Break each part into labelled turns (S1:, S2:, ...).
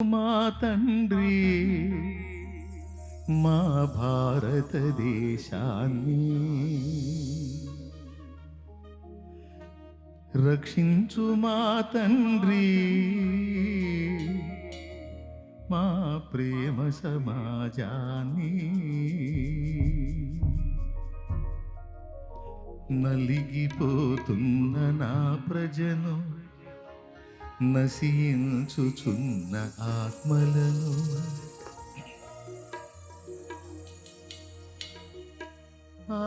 S1: మా తండ్రి మా భారతదేశాన్ని రక్షించు మా తండ్రి మా ప్రేమ సమాజాన్ని నలిగిపోతున్న నా ప్రజను నశించుచున్న ఆత్మలను ఆ.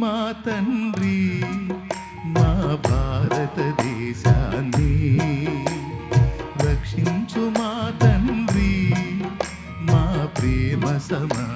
S1: మా తండ్రి మా భారతదేశాన్ని రక్షించు మా తండ్రి మా ప్రేమ సమా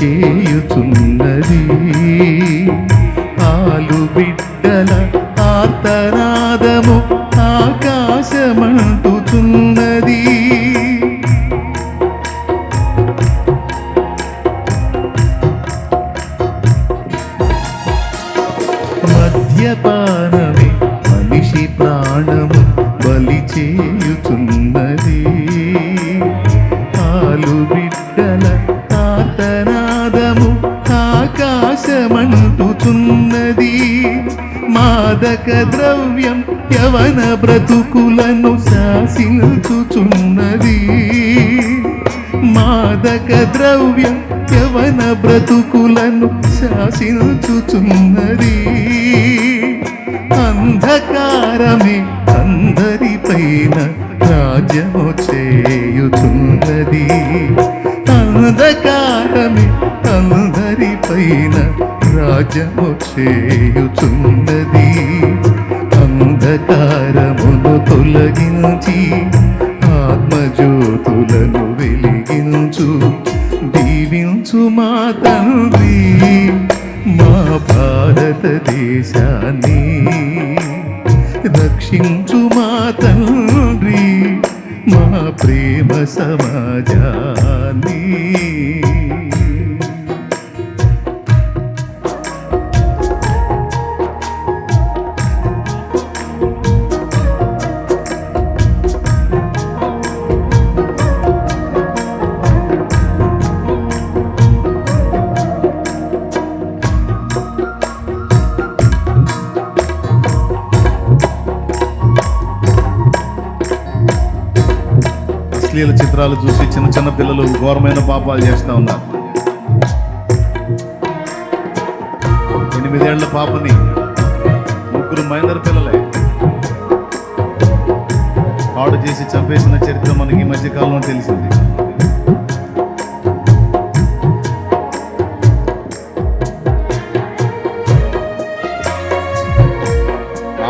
S1: చేయుచున్నది. ఆలు బిడ్డల ఆర్తనాదము ఆకాశమంటుచున్నది. మద్యపానమే మనిషి ప్రాణము బలి చేయుచున్నది. ఆలు బిడ్డ ఆకాశమంటుచున్నది మాదక ద్రవ్యం యవన బ్రతుకులను శాసించుచున్నది. మాదక ద్రవ్యం యవన బ్రతుకులను శాసించుచున్నది. అంధకారమే అందరిపైన రాజ్యము చేయుచున్నది. అంధకారమే అంధ పైన రాజము చేయుచున్నది. అంధకారమును తొలగించి ఆత్మజ్యోతులను వెలిగించు. దీవించు మా తండ్రి మా భారతదేశాన్ని. రక్షించు మా తండ్రి మా ప్రేమ సమాజాన్ని.
S2: అశ్లీల చిత్రాలు చూసి చిన్న చిన్న పిల్లలు ఘోరమైన పాపాలు చేస్తూ ఉన్నారు. ఎనిమిదేళ్ళ పాపని ముగ్గురు మైనర్ పిల్లలే. పాడు చేసి చంపేసిన చరిత్ర మనకి ఈ మధ్యకాలంలో తెలిసింది.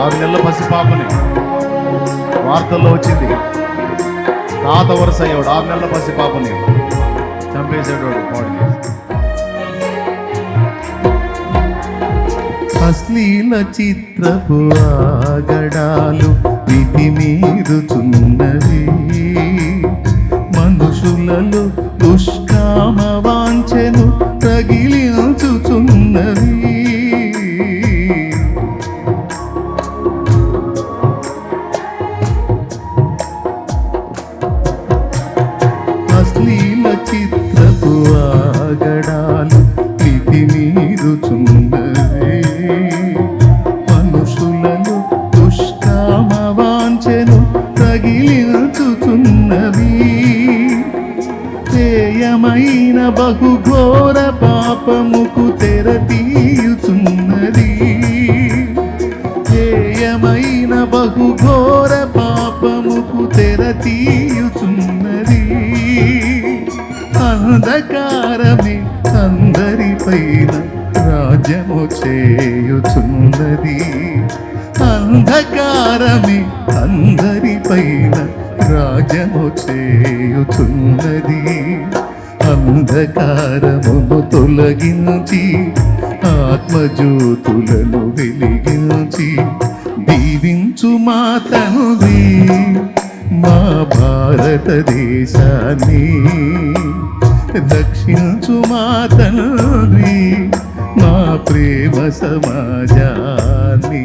S2: ఆరు నెలల పసిపాపని వార్తల్లో వచ్చింది. తాత వరుస అయ్యాడు. ఆరు నెలల పసి పాపని చంపేసేటోడు పాడు చేసి.
S1: అశ్లీల చిత్రపు ఆగడాలు విధి మీరుచున్నవి మనుషులలో బహుఘోర పాపముకు తెర తీయుచున్నది ధ్యేయమైన బహుఘోర పాపముకు తెర తీయుచున్నది అంధకారమే అందరిపైన రాజ్యము చేయుచున్నది. అంధకారమే అందరిపైన రాజ్యము చేయుచున్నది. అంధకారమును తొలగించి ఆత్మజ్యోతులను వెలిగించి దీవించు మా తండ్రి మా భారతదేశాన్ని. రక్షించు మా తండ్రి మా ప్రేమ సమాజాన్ని.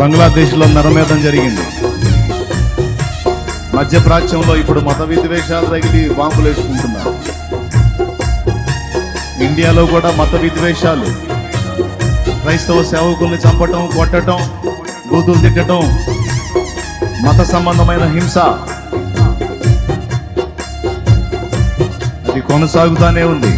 S2: బంగ్లాదేశ్లో నరమేధం జరిగింది. మధ్యప్రాచ్యంలో ఇప్పుడు మత విద్వేషాలు తగిలి బాంబులు వేసుకుంటున్నారు. ఇండియాలో కూడా మత విద్వేషాలు క్రైస్తవ సేవకుల్ని చంపటం కొట్టటం బూతులు తిట్టడం మత సంబంధమైన హింస. అది కొనసాగుతానే ఉంది.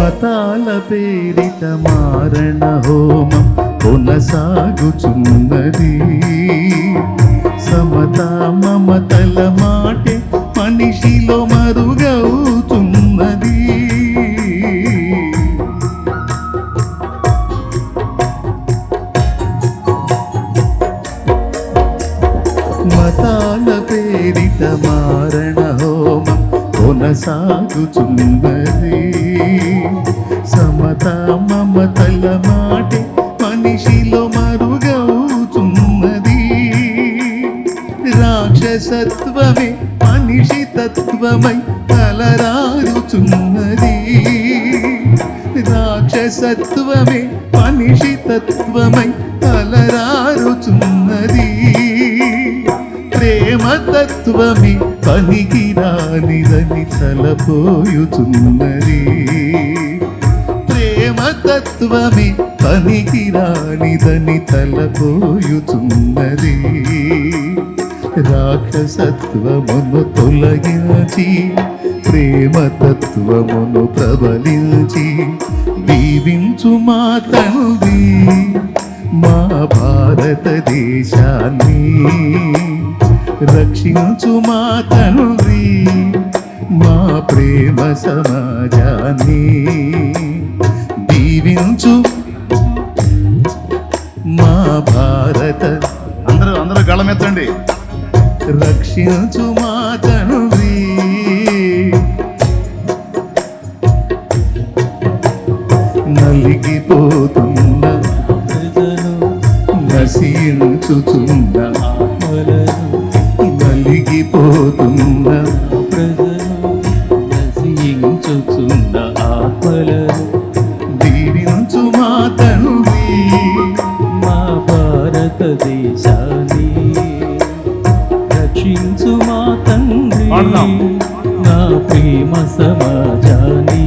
S1: మతాల పేరిట మారణ హోమం కొనసాగుచున్నది. సమత మమతల మాటే మనిషిలో మరుగవుతున్నది. మతాల పేరిట మారణ హోమం కొనసాగుచున్నది. మమతల మాటే మనిషిలో మరుగవుతున్నది. రాక్షసత్వమే మనిషి తత్వమై తలరారుచున్నది రాక్షసత్వమే మనిషి తత్వమై తలరారుచున్నది ప్రేమతత్వమే పనికి రానిదని తలపోయుచున్నది తత్వమే పనికి రానిదని తలపోయుచున్నది. రాక్షసత్వమును తొలగించి ప్రేమతత్వమును ప్రబలించి దీవించు మా తండ్రి మా భారతదేశాన్ని. రక్షించు మా తండ్రి మా ప్రేమ సమాజాన్ని. దీవించు మా భారత
S2: అందరూ అందరూ గళమెత్తండి.
S1: రక్షించు మా
S3: దేశాన్ని రక్షించు మా తండ్రి. నా ప్రేమ సమాజాన్ని.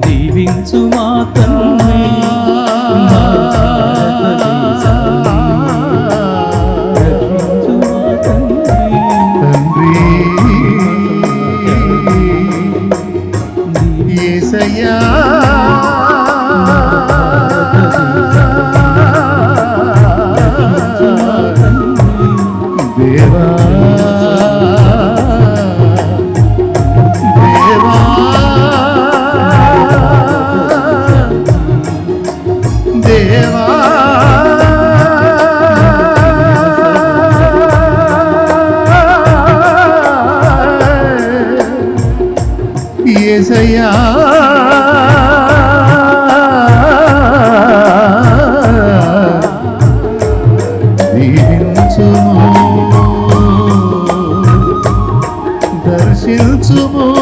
S3: దీవించు మా తండ్రి. రక్షించు మా తండ్రి.
S1: తండ్రి. চুমু